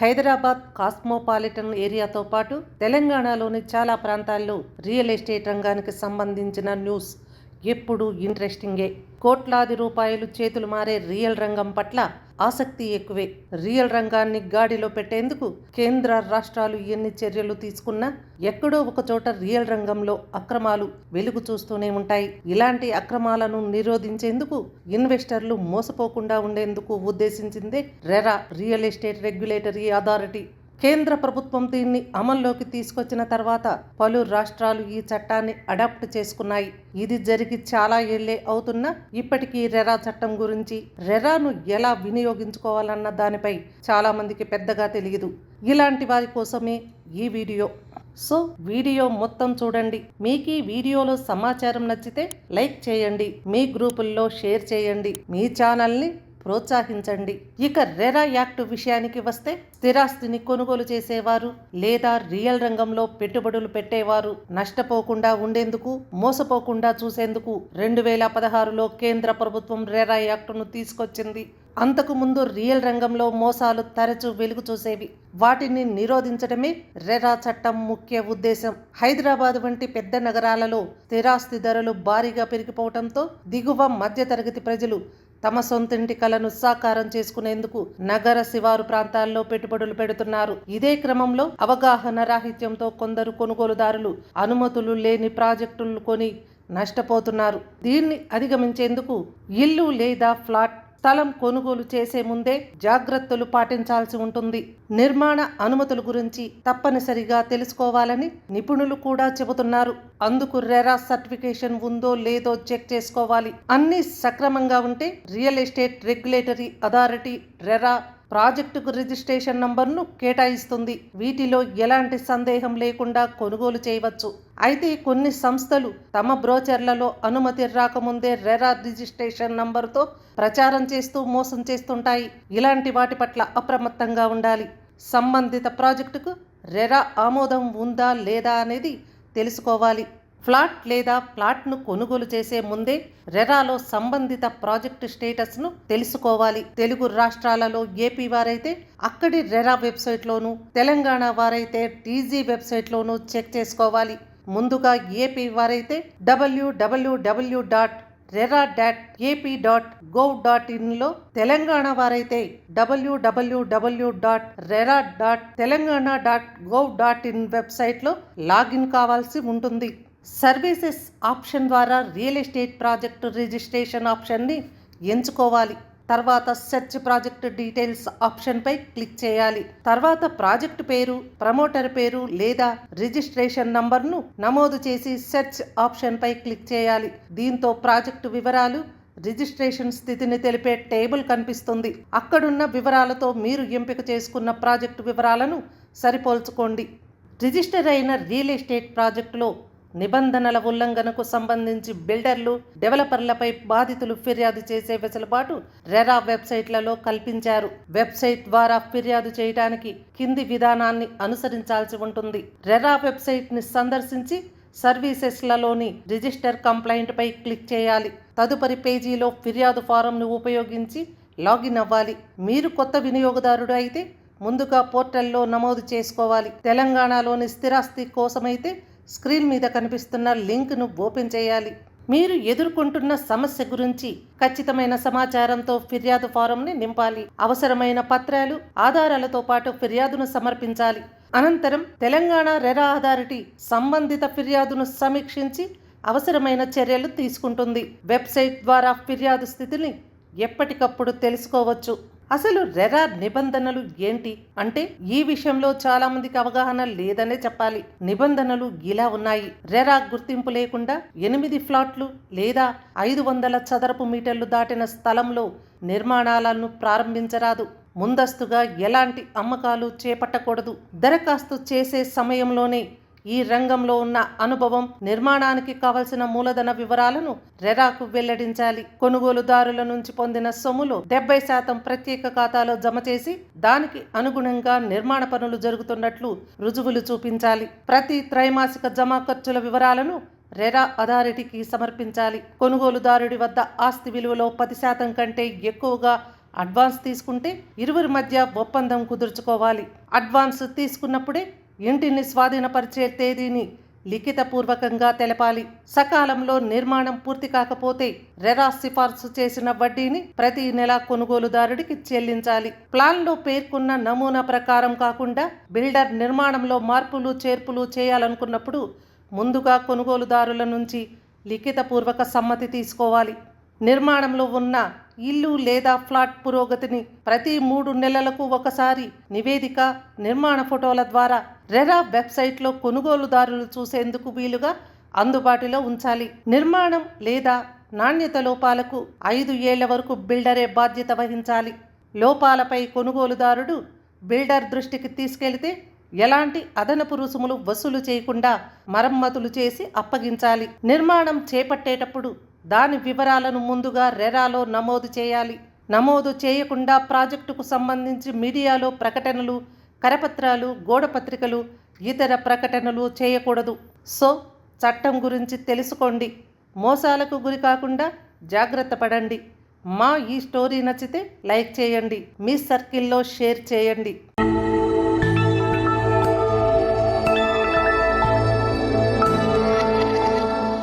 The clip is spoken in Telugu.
హైదరాబాద్ కాస్మోపాలిటన్ ఏరియాతో పాటు తెలంగాణలోని చాలా ప్రాంతాల్లో రియల్ ఎస్టేట్ రంగానికి సంబంధించిన న్యూస్ ఎప్పుడూ ఇంట్రెస్టింగే. కోట్లాది రూపాయలు చేతులు మారే రియల్ రంగం పట్ల ఆసక్తి ఎక్కువే. రియల్ రంగాన్ని గాడిలో పెట్టేందుకు కేంద్ర రాష్ట్రాలు ఎన్ని చర్యలు తీసుకున్నా ఎక్కడో ఒకచోట రియల్ రంగంలో అక్రమాలు వెలుగు చూస్తూనే ఉంటాయి. ఇలాంటి అక్రమాలను నిరోధించేందుకు ఇన్వెస్టర్లు మోసపోకుండా ఉండేందుకు ఉద్దేశించిందే RERA real estate regulatory authority. కేంద్ర ప్రభుత్వం దీన్ని అమల్లోకి తీసుకొచ్చిన తర్వాత పలు రాష్ట్రాలు ఈ చట్టాన్ని అడాప్ట్ చేసుకున్నాయి. ఇది జరిగి చాలా ఏళ్ళే అవుతున్నా ఇప్పటికీ రెరా చట్టం గురించి రెరాను ఎలా వినియోగించుకోవాలన్న దానిపై చాలా మందికి పెద్దగా తెలియదు. ఇలాంటి వారి కోసమే ఈ వీడియో. సో వీడియో మొత్తం చూడండి. మీకు ఈ వీడియోలో సమాచారం నచ్చితే లైక్ చేయండి. మీ గ్రూపుల్లో షేర్ చేయండి. మీ ఛానల్ని ప్రోత్సహించండి. ఇక రెరా యాక్ట్ విషయానికి వస్తే స్థిరాస్తిని కొనుగోలు చేసేవారు లేదా రియల్ రంగంలో పెట్టుబడులు పెట్టేవారు. నష్టపోకుండా ఉండేందుకు మోసపోకుండా చూసేందుకు రెండు వేల పదహారులో కేంద్ర ప్రభుత్వం రెరా యాక్టును తీసుకొచ్చింది. అంతకుముందు రియల్ రంగంలో మోసాలు తరచూ వెలుగు చూసేవి. వాటిని నిరోధించడమే రెరా చట్టం ముఖ్య ఉద్దేశం. హైదరాబాద్ వంటి పెద్ద నగరాలలో స్థిరాస్తి ధరలు భారీగా పెరిగిపోవడంతో దిగువ మధ్యతరగతి ప్రజలు తమ సొంతింటి కలను సాకారం చేసుకునేందుకు నగర శివారు ప్రాంతాల్లో పెట్టుబడులు పెడుతున్నారు. ఇదే క్రమంలో అవగాహన రాహిత్యంతో కొందరు కొనుగోలుదారులు అనుమతులు లేని ప్రాజెక్టులు కొని నష్టపోతున్నారు. దీన్ని అధిగమించేందుకు ఇల్లు లేదా ఫ్లాట్ స్థలం కొనుగోలు చేసే ముందే జాగ్రత్తలు పాటించాల్సి ఉంటుంది. నిర్మాణ అనుమతుల గురించి తప్పనిసరిగా తెలుసుకోవాలని నిపుణులు కూడా చెబుతున్నారు. అందుకు రెరా సర్టిఫికేషన్ ఉందో లేదో చెక్ చేసుకోవాలి. అన్ని సక్రమంగా ఉంటే real estate regulatory authority RERA ప్రాజెక్టుకు రిజిస్ట్రేషన్ నంబర్ను కేటాయిస్తుంది. వీటిలో ఎలాంటి సందేహం లేకుండా కొనుగోలు చేయవచ్చు. అయితే కొన్ని సంస్థలు తమ బ్రోచర్లలో అనుమతి రాకముందే రెరా రిజిస్ట్రేషన్ నంబర్తో ప్రచారం చేస్తూ మోసం చేస్తుంటాయి. ఇలాంటి వాటి పట్ల అప్రమత్తంగా ఉండాలి. సంబంధిత ప్రాజెక్టుకు రెరా ఆమోదం ఉందా లేదా అనేది తెలుసుకోవాలి. ఫ్లాట్ లేదా ప్లాట్ను కొనుగోలు చేసే ముందే రెరాలో సంబంధిత ప్రాజెక్టు స్టేటస్ను తెలుసుకోవాలి. తెలుగు రాష్ట్రాలలో ఏపీ వారైతే అక్కడి రెరా వెబ్సైట్లోను తెలంగాణ వారైతే టీజీ వెబ్సైట్లోను చెక్ చేసుకోవాలి. ముందుగా ఏపీ వారైతే W W W dot RERA dot AP dot gov dot ఇన్లో Telangana వారైతే W W W dot RERA dot Telangana dot gov dot in వెబ్సైట్లో లాగిన్ కావాల్సి ఉంటుంది. సర్వీసెస్ ఆప్షన్ ద్వారా రియల్ ఎస్టేట్ ప్రాజెక్టు రిజిస్ట్రేషన్ ఆప్షన్ని ఎంచుకోవాలి. తర్వాత సెర్చ్ ప్రాజెక్ట్ డీటెయిల్స్ ఆప్షన్పై క్లిక్ చేయాలి. తర్వాత ప్రాజెక్ట్ పేరు ప్రమోటర్ పేరు లేదా రిజిస్ట్రేషన్ నంబర్ను నమోదు చేసి సెర్చ్ ఆప్షన్పై క్లిక్ చేయాలి. దీంతో ప్రాజెక్టు వివరాలు రిజిస్ట్రేషన్ స్థితిని తెలిపే టేబుల్ కనిపిస్తుంది. అక్కడున్న వివరాలతో మీరు ఎంపిక చేసుకున్న ప్రాజెక్టు వివరాలను సరిపోల్చుకోండి. రిజిస్టర్ అయిన రియల్ ఎస్టేట్ ప్రాజెక్టులో నిబంధనల ఉల్లంఘనకు సంబంధించి బిల్డర్లు డెవలపర్లపై బాధితులు ఫిర్యాదు చేసే వెసులుబాటు రెరా వెబ్సైట్లలో కల్పించారు. వెబ్సైట్ ద్వారా ఫిర్యాదు చేయడానికి కింది విధానాన్ని అనుసరించాల్సి ఉంటుంది. రెరా వెబ్సైట్ని సందర్శించి సర్వీసెస్లలోని రిజిస్టర్ కంప్లైంట్ పై క్లిక్ చేయాలి. తదుపరి పేజీలో ఫిర్యాదు ఫారంను ఉపయోగించి లాగిన్ అవ్వాలి. మీరు కొత్త వినియోగదారుడు అయితే ముందుగా పోర్టల్లో నమోదు చేసుకోవాలి. తెలంగాణలోని స్థిరాస్తి కోసమైతే స్క్రీన్ మీద కనిపిస్తున్న లింక్ను ఓపెన్ చేయాలి. మీరు ఎదుర్కొంటున్న సమస్య గురించి ఖచ్చితమైన సమాచారంతో ఫిర్యాదు ఫారంని నింపాలి. అవసరమైన పత్రాలు ఆధారాలతో పాటు ఫిర్యాదును సమర్పించాలి. అనంతరం తెలంగాణ రెరా అథారిటీ సంబంధిత ఫిర్యాదును సమీక్షించి అవసరమైన చర్యలు తీసుకుంటుంది. వెబ్సైట్ ద్వారా ఫిర్యాదు స్థితిని ఎప్పటికప్పుడు తెలుసుకోవచ్చు. అసలు రెరా నిబంధనలు ఏంటి? అంటే ఈ విషయంలో చాలా మందికి అవగాహన లేదనే చెప్పాలి. నిబంధనలు ఇలా ఉన్నాయి. రెరా గుర్తింపు లేకుండా ఎనిమిది ఫ్లాట్లు లేదా ఐదు వందల చదరపు మీటర్లు దాటిన స్థలంలో నిర్మాణాలను ప్రారంభించరాదు. ముందస్తుగా ఎలాంటి అమ్మకాలు చేపట్టకూడదు. దరఖాస్తు చేసే సమయంలోనే ఈ రంగంలో ఉన్న అనుభవం నిర్మాణానికి కావలసిన మూలధన వివరాలను రెరాకు వెల్లడించాలి. కొనుగోలుదారుల నుంచి పొందిన సొమ్ములో డెబ్బై శాతం ప్రత్యేక ఖాతాలో జమ చేసి దానికి అనుగుణంగా నిర్మాణ పనులు జరుగుతున్నట్లు రుజువులు చూపించాలి. ప్రతి త్రైమాసిక జమా ఖర్చుల వివరాలను రెరా అథారిటీకి సమర్పించాలి. కొనుగోలుదారుడి వద్ద ఆస్తి విలువలో పది శాతం కంటే ఎక్కువగా అడ్వాన్స్ తీసుకుంటే ఇరువురి మధ్య ఒప్పందం కుదుర్చుకోవాలి. అడ్వాన్స్ తీసుకున్నప్పుడే ఇంటిని స్వాధీనపరిచే తేదీని లిఖితపూర్వకంగా తెలపాలి. సకాలంలో నిర్మాణం పూర్తి కాకపోతే రెరా సిఫార్సు చేసిన వడ్డీని ప్రతి నెల కొనుగోలుదారుడికి చెల్లించాలి. ప్లాన్లో పేర్కొన్న నమూనా ప్రకారం కాకుండా బిల్డర్ నిర్మాణంలో మార్పులు చేర్పులు చేయాలనుకున్నప్పుడు ముందుగా కొనుగోలుదారుల నుంచి లిఖితపూర్వక సమ్మతి తీసుకోవాలి. నిర్మాణంలో ఉన్న ఇల్లు లేదా ఫ్లాట్ పురోగతిని ప్రతి మూడు నెలలకు ఒకసారి నివేదిక నిర్మాణ ఫోటోల ద్వారా రెరా వెబ్సైట్లో కొనుగోలుదారులు చూసేందుకు వీలుగా అందుబాటులో ఉంచాలి. నిర్మాణం లేదా నాణ్యత లోపాలకు ఐదు ఏళ్ళ వరకు బిల్డరే బాధ్యత వహించాలి. లోపాలపై కొనుగోలుదారుడు బిల్డర్ దృష్టికి తీసుకెళ్తే ఎలాంటి అదనపు రుసుములు వసూలు చేయకుండా మరమ్మతులు చేసి అప్పగించాలి. నిర్మాణం చేపట్టేటప్పుడు దాని వివరాలను ముందుగా రెరాలో నమోదు చేయాలి. నమోదు చేయకుండా ప్రాజెక్టుకు సంబంధించి మీడియాలో ప్రకటనలు కరపత్రాలు గోడపత్రికలు ఇతర ప్రకటనలు చేయకూడదు. సో చట్టం గురించి తెలుసుకోండి. మోసాలకు గురి కాకుండా జాగ్రత్త పడండి. మా ఈ స్టోరీ నచ్చితే లైక్ చేయండి. మీ సర్కిల్లో షేర్ చేయండి.